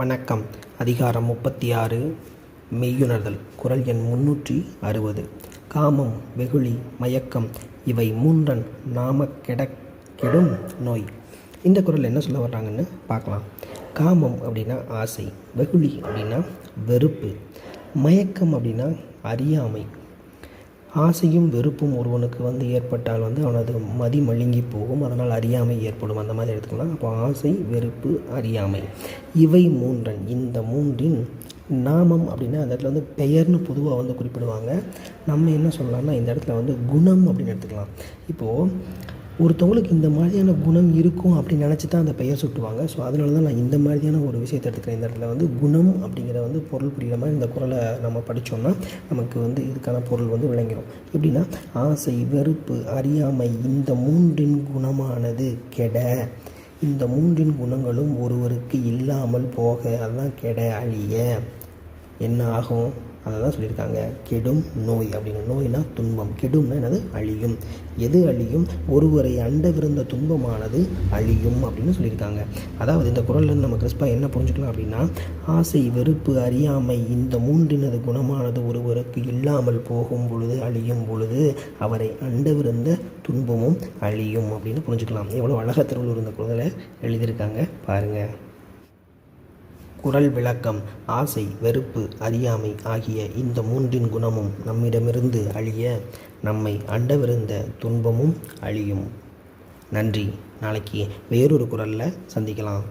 வணக்கம். அதிகாரம் முப்பத்தி ஆறு மெய்யுணர்தல். குரல் எண் முன்னூற்றி அறுபது. காமம் வெகுளி மயக்கம் இவை மூன்றன் நாம கெடக் கெடும் நோய். இந்த குரல் என்ன சொல்ல வர்றாங்கன்னு பார்க்கலாம். காமம் அப்படின்னா ஆசை வெகுளி அப்படின்னா வெறுப்பு. மயக்கம் அப்படின்னா அறியாமை. ஆசையும் வெறுப்பும் ஒருவனுக்கு வந்து ஏற்பட்டால் வந்து அவனது மதி மழுங்கி போகும். அதனால் அறியாமை ஏற்படும். அந்த மாதிரி எடுத்துக்கலாம். அப்போ ஆசை வெறுப்பு அறியாமை. இவை மூன்றன். இந்த மூன்றின் நாமம் அப்படின்னா அந்த இடத்துல வந்து பெயர்னு பொதுவாக வந்து குறிப்பிடுவாங்க. நம்ம என்ன சொல்லலாம்னா இந்த இடத்துல வந்து குணம் அப்படின்னு எடுத்துக்கலாம். இப்போது ஒருத்தவங்களுக்கு இந்த மாதிரியான குணம் இருக்கும் அப்படின்னு நினச்சி தான் அந்த பெயர் சுட்டுவாங்க. ஸோ அதனால தான் நான் இந்த மாதிரியான ஒரு விஷயத்தை எடுத்துக்கிறேன். இந்த இடத்துல வந்து குணம் அப்படிங்கிற வந்து பொருள் புரிகிற மாதிரி இந்த குரலை நம்ம படித்தோம்னா நமக்கு வந்து இதுக்கான பொருள் வந்து விளங்கிடும் எப்படின்னா ஆசை வெறுப்பு அறியாமை இந்த மூன்றின் குணமானது கெட. இந்த மூன்றின் குணங்களும் ஒருவருக்கு இல்லாமல் போக அதுதான் கெட அழிய. என்ன ஆகும்? அதை தான் சொல்லியிருக்காங்க. கெடும் நோய் அப்படின்னு. நோய்னா துன்பம். கெடும்னா என்னது? அழியும். எது அழியும்? ஒருவரை அண்டவிருந்த துன்பமானது அழியும் அப்படின்னு சொல்லியிருக்காங்க. அதாவது இந்த குரலில் நம்ம கிறிஸ்பாக என்ன புரிஞ்சுக்கலாம் அப்படின்னா ஆசை வெறுப்பு அறியாமை இந்த மூன்றினது குணமானது ஒருவருக்கு இல்லாமல் போகும் பொழுது அழியும் பொழுது அவரை அண்டவிருந்த துன்பமும் அழியும் அப்படின்னு புரிஞ்சுக்கலாம். எவ்வளோ அழகத்திற்குள் திருவள்ளுவர் இந்த குரலை எழுதியிருக்காங்க. பாருங்கள் குரல் விளக்கம் ஆசை வெறுப்பு அறியாமை ஆகிய இந்த மூன்றின் குணமும் நம்மிடமிருந்து அழிய நம்மை அண்டவிருந்த துன்பமும் அழியும். நன்றி. நாளைக்கு வேறொரு குரலில் சந்திக்கலாம்.